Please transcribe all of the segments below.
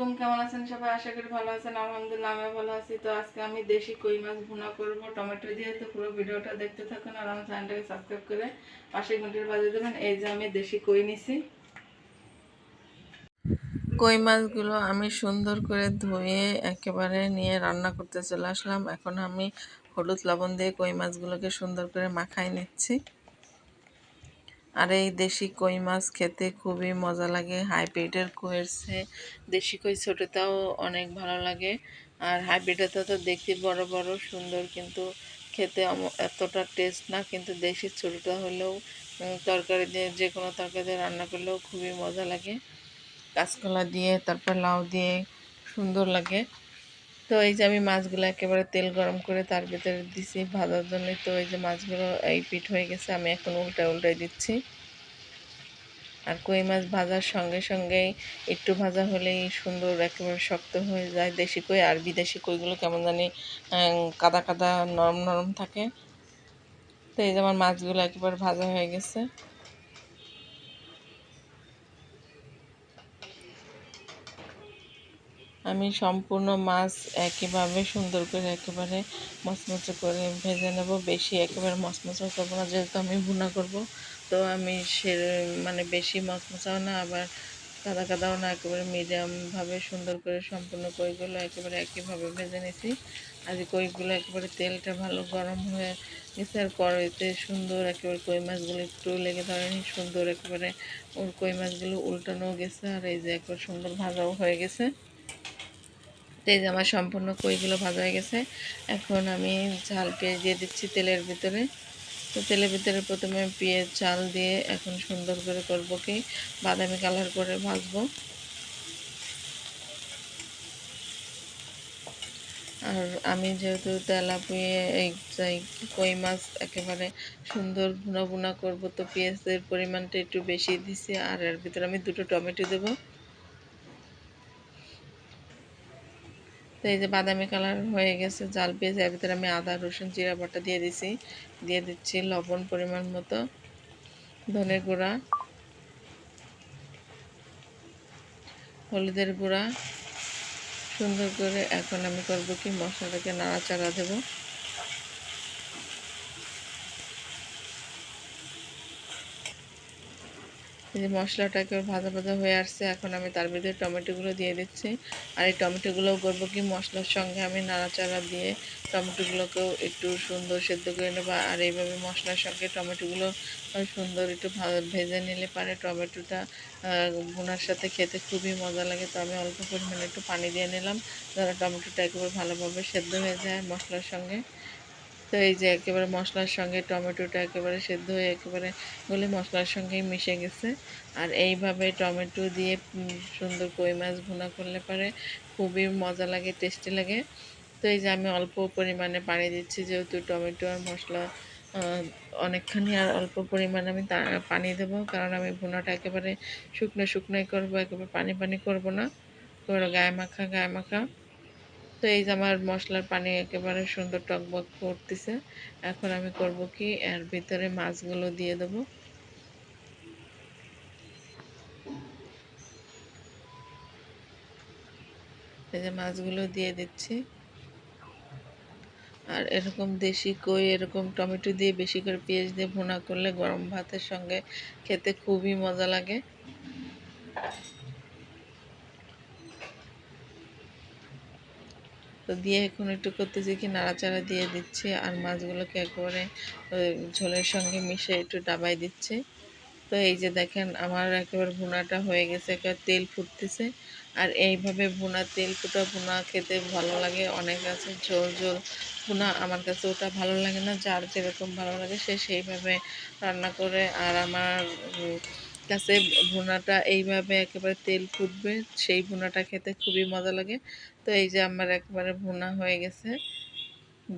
আলাইকুম কেমন আছেন সবাই? আশা করি ভালো আছেন, আলহামদুলিল্লাহ আমিও ভালো আছি। তো আজকে আমি দেশি কই মাছ ভুনা করব। টমেটো দিয়ে তো পুরো ভিডিওটা দেখতে থাকুন আর আমার চ্যানেলটাকে সাবস্ক্রাইব করে পাশে ঘন্টির বাজিয়ে দেবেন। এই যে আমি দেশি কই নিছি। কই মাছগুলো আমি সুন্দর করে ধুয়ে একেবারে নিয়ে রান্না করতে চলে আসলাম। এখন আমি হলুদ লবণ দিয়ে কই মাছগুলোকে সুন্দর করে মাখাই নিচ্ছি। আর এই দেশি কই মাছ খেতে খুবই মজা লাগে। হাইব্রিডের কইয়ের দেশি কই ছোটোটাও অনেক ভালো লাগে। আর হাইব্রিডেরটা তো দেখতে বড় বড়, সুন্দর কিন্তু খেতে এতটা টেস্ট না, কিন্তু দেশি ছোটোটা হলেও তরকারি দিয়ে যে কোনো তরকারি দিয়ে রান্না করলেও খুবই মজা লাগে। কাঁচকলা দিয়ে, তারপর লাউ দিয়ে সুন্দর লাগে। তো এই যে আমি মাছগুলো একেবারে তেল গরম করে তার ভিতরে দিছি, ভাজার জন্য তো এই যে মাছগুলো এই পিঠ হয়ে গেছে, আমি এখন উল্টা উল্টায় দিচ্ছি। আর কই মাছ ভাজার সঙ্গে সঙ্গেই একটু ভাজা হলেই সুন্দর, একেবারে শক্ত হয়ে যায়। দেশি কই আর বিদেশি কইগুলো কেমন জানি কাদা কাদা নরম নরম থাকে। তো এই যে আমার মাছগুলো একেবারে ভাজা হয়ে গেছে। আমি সম্পূর্ণ মাছ একইভাবে সুন্দর করে একেবারে মচমচে করে ভেজে নেব। বেশি একেবারে মচমচে করব না, যেহেতু আমি ভুনা করব। তো আমি সে মানে বেশি মচমচাও না, আবার কাদা কাদাও না, একেবারে মিডিয়ামভাবে সুন্দর করে সম্পূর্ণ কইগুলো একেবারে একইভাবে ভেজে নিয়েছি আর কইগুলো একেবারে তেলটা ভালো গরম হয়ে গেছে, আর কড়াইতে সুন্দর একেবারে কই মাছগুলো একটু লেগে ধরেনি, সুন্দর একেবারে ওর কই মাছগুলো উল্টানো গেছে, আর এই যে একবার সুন্দর ভাজাও হয়ে গেছে। তো এই যে আমার সম্পূর্ণ কইগুলো ভাজা হয়ে গেছে। এখন আমি ঝাল পেঁয়াজ দিয়ে দিচ্ছি তেলের ভিতরে। তো তেলের ভিতরে প্রথমে পেঁয়াজ চাল দিয়ে এখন সুন্দর করে করব কি, বাদামি কালার করে ভাজবো। আর আমি যেহেতু তেলাপিয়ে, এই কই মাছ একেবারে সুন্দর ভুনা ভুনা করব, তো পেঁয়াজের পরিমাণটা একটু বেশি দিছি, আর এর ভিতরে আমি দুটো টমেটো দেবো। তো এই যে বাদামি কালার হয়ে গেছে, জাল পেঁয়াজ, এর ভিতরে আমি আদা, রসুন, জিরা, বাটা দিয়ে দিছি। দিয়ে দিচ্ছি লবণ পরিমাণ মতো ধনের গুঁড়া, হলুদের গুঁড়া। সুন্দর করে এখন আমি করব কি মশলাটাকে নাড়াচাড়া দেবো। এই যে মশলাটাকে ভাজা ভাজা হয়ে আসছে, এখন আমি তার ভিতরে টমেটোগুলো দিয়ে দিচ্ছি। আর এই টমেটোগুলোও করব কি, মশলার সঙ্গে আমি নাড়াচাড়া দিয়ে টমেটোগুলোকেও একটু সুন্দর সেদ্ধ করে নেব। আর এইভাবে মশলার সঙ্গে টমেটোগুলো সুন্দর একটু ভেজে নিলে পারে টমেটোটা ভুনার সাথে খেতে খুবই মজা লাগে। তো আমি অল্প পরিমাণে একটু পানি দিয়ে নিলাম যারা টমেটোটা একেবারে ভালোভাবে সেদ্ধ হয়ে যায় মশলার সঙ্গে। তো এই যে একেবারে মশলার সঙ্গে টমেটোটা একেবারে সেদ্ধ হয়ে একেবারে গলে মশলার সঙ্গেই মিশে গেছে। আর এইভাবে টমেটো দিয়ে সুন্দর কই মাছ ভুনা করলে পারে খুবই মজা লাগে, টেস্টি লাগে। তো এই যে আমি অল্প পরিমাণে পানি দিচ্ছি, যেহেতু টমেটো আর মশলা অনেকখানি আর অল্প পরিমাণে আমি তা- পানি দেবো, কারণ আমি ভুনাটা একেবারে শুকনো শুকনোই করব, একেবারে পানি পানি করব না। একেবারে গায়ে মাখা গায়ে মাখা। তো এই যে আমার মশলার পানি একেবারে সুন্দর টকবক করতেছে। এখন আমি করব কি, এর ভিতরে মাছগুলো দিয়ে দেব। এই যে মাছগুলো দিয়ে দিচ্ছি। আর এরকম দেশি কই, এরকম টমেটো দিয়ে বেশি করে পেঁয়াজ দিয়ে ভুনা করলে গরম ভাতের সঙ্গে খেতে খুবই মজা লাগে। তো দিয়ে এখন একটু করতেছি কি নাড়াচাড়া দিয়ে দিচ্ছি আর মাছগুলোকে একেবারে ঝোলের সঙ্গে মিশে একটু ডাবাই দিচ্ছি। তো এই যে দেখেন আমার একেবারে ভুনাটা হয়ে গেছে, একেবারে তেল ফুটতেছে। আর এইভাবে ভুনা, তেল ফুটা ভুনা খেতে ভালো লাগে, অনেক আছে ঝোল ঝোল ভুনা আমার কাছে ওটা ভালো লাগে না, যার যেরকম ভালো লাগে সে সেইভাবে রান্না করে। আর আমার কাছে ভুনাটা এইভাবে একেবারে তেল ফুটবে, সেই ভুনাটা খেতে খুবই মজা লাগে। তো এই যে আমার একেবারে ভুনা হয়ে গেছে,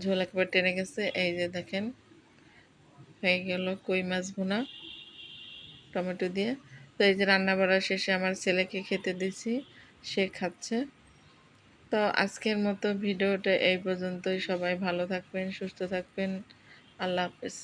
ঝোল একেবারে টেনে গেছে, এই যে দেখেন, হয়ে গেল কই মাছ ভুনা, টমেটো দিয়ে। তো এই যে রান্না বাড়া শেষে আমার ছেলেকে খেতে দিছি সে খাচ্ছে। তো আজকের মতো ভিডিওটা এই পর্যন্তই, সবাই ভালো থাকবেন, সুস্থ থাকবেন, আল্লাহ হাফেজ।